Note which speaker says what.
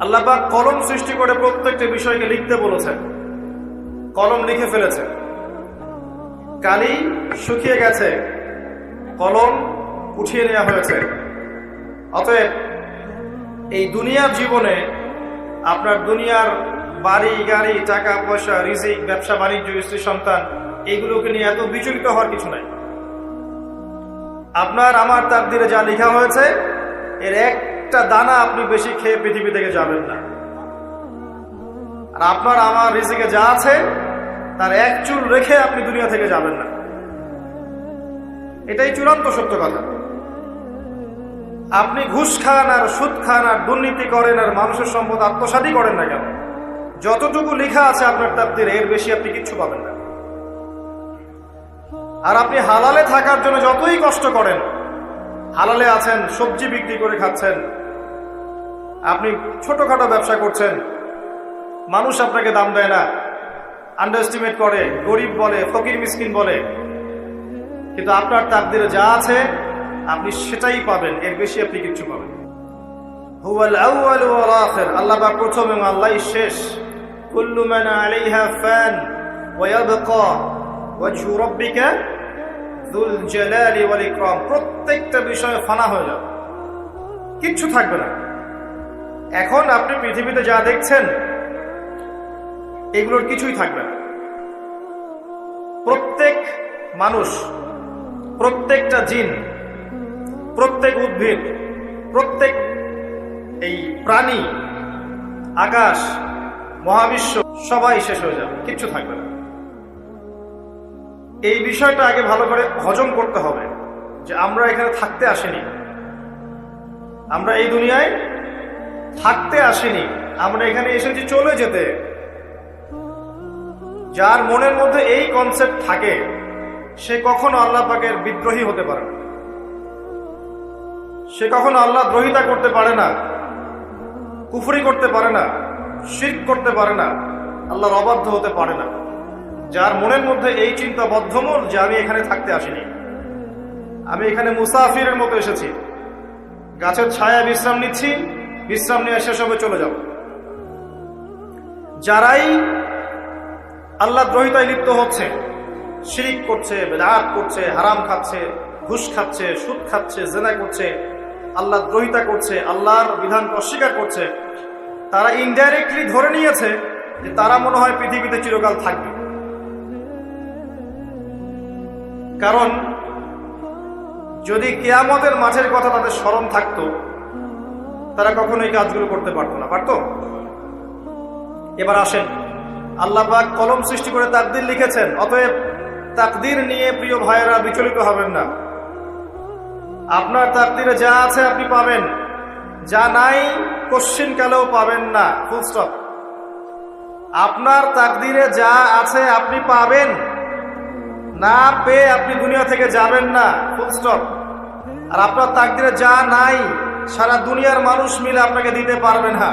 Speaker 1: আল্লাহ পাক কলম সৃষ্টি করে প্রত্যেকটা বিষয়কে লিখতে বলেছেন। কলম লিখে ফেলেছে। কালি শুকিয়ে গেছে। কলম উঠিয়ে নেওয়া হয়েছে। অতএব এই দুনিয়ার জীবনে আপনার দুনিয়ার বাড়ি, গাড়ি, টাকা, পয়সা, রিজিক, ব্যবসা, বাণিজ্য, স্ত্রী, সন্তান এইগুলোকে নিয়ে এত বিচলিত হওয়ার কিছু নাই। আপনার, আমার তাকদিরে যা লেখা হয়েছে, এর একটা দানা আপনি বেশি খেয়ে পৃথিবী থেকে যাবেন না। আর আপনার আমার রিজিকে যা আছে, তার এক চুল রেখে আপনি দুনিয়া থেকে যাবেন না। এটাই চূড়ান্ত সত্য কথা। আপনি ঘুষ খান আর সুদ খান আর দুর্নীতি করেন আর মানুষের সম্পদ আত্মসাতই করেন না কেন? যতটুকু লেখা আছে আপনার তাপ্তির, এর বেশি আপনি কিচ্ছু পাবেন না। আর আপনি হালালে থাকার জন্য যতই কষ্ট করেন, হালালে আছেন, সবজি বিক্রি করে খাচ্ছেন আপনি ছোটখাটো ব্যবসা করছেন। মানুষ আপনাকে দাম দেয় না। আন্ডার এস্টিমেট করে, গরিব বলে, ফকির মিসকিন বলে। কিন্তু আপনার তাকদিরে যা আছে, আপনি সেটাই পাবেন। এর বেশি আপনি কিচ্ছু পাবেন আল্লাহ প্রথম এবং শেষ। প্রত্যেকটা হয়ে যাবে। কিচ্ছু থাকবে না। এখন আপনি পৃথিবীতে যা দেখছেন, এগুলোর কিছুই থাকবে না। প্রত্যেক মানুষ, প্রত্যেকটা জিন, প্রত্যেক উদ্ভিদ, প্রত্যেক এই প্রাণী, আকাশ, মহাবিশ্ব, সবাই শেষ হয়ে যাবে, কিচ্ছু থাকবে না। এই বিষয়টা আগে ভালো করে হজম করতে হবে যে আমরা এখানে থাকতে আসিনি। আমরা এই দুনিয়ায় থাকতে আসিনি। আমরা এখানে এসেছি চলে যেতে। যার মনের মধ্যে এই কনসেপ্ট থাকে, সে কখনো আল্লাহ পাকের বিদ্রোহী হতে পারে না। সে কখনো আল্লাহ দ্রোহিতা করতে পারে না, কুফরি করতে পারে না শির করতে পারে না, আল্লাহর অবাধ্য হতে পারে না। যার মনের মধ্যে এই চিন্তা বদ্ধমূল যে আমি এখানে থাকতে আসিনি। আমি এখানে মুসাফিরের মতো এসেছি। গাছের ছায়া বিশ্রাম নিচ্ছি। বিশ্রাম নিয়ে শেষ হবে, চলে যাব যারাই আল্লাহ দ্রোহিতায় লিপ্ত হচ্ছে, শিরিক করছে, বেদাত করছে, হারাম খাচ্ছে, ঘুষ খাচ্ছে, সুদ খাচ্ছে, জেনা করছে, আল্লাহ দ্রোহিতা করছে, আল্লাহর বিধানকে অস্বীকার করছে, তারা ইনডাইরেক্টলি ধরে নিয়েছে যে তারা মনে হয় পৃথিবীতে চিরকাল থাকবে। কারণ যদি কেয়ামতের মাঠের কথা তাদের স্মরণ থাকতো তারা কখনো এই কাজগুলো করতে পারতো না। পারতো? এবার আসেন। আল্লাহ কলম সৃষ্টি করে তাকদির লিখেছেন। অতএব তাকদির নিয়ে প্রিয় ভাইয়েরা বিচলিত হবেন না। আপনার তাকদিরে যা আছে আপনি পাবেন। যা নাই কোশ্চিন কালেও পাবেন না। Full stop. আপনার তাকদিরে যা আছে আপনি পাবেন। না পেয়ে আপনি দুনিয়া থেকে যাবেন না। Full stop. আর আপনার তাকদিরে যা নাই সারা দুনিয়ার মানুষ মিলে আপনাকে দিতে পারবে না।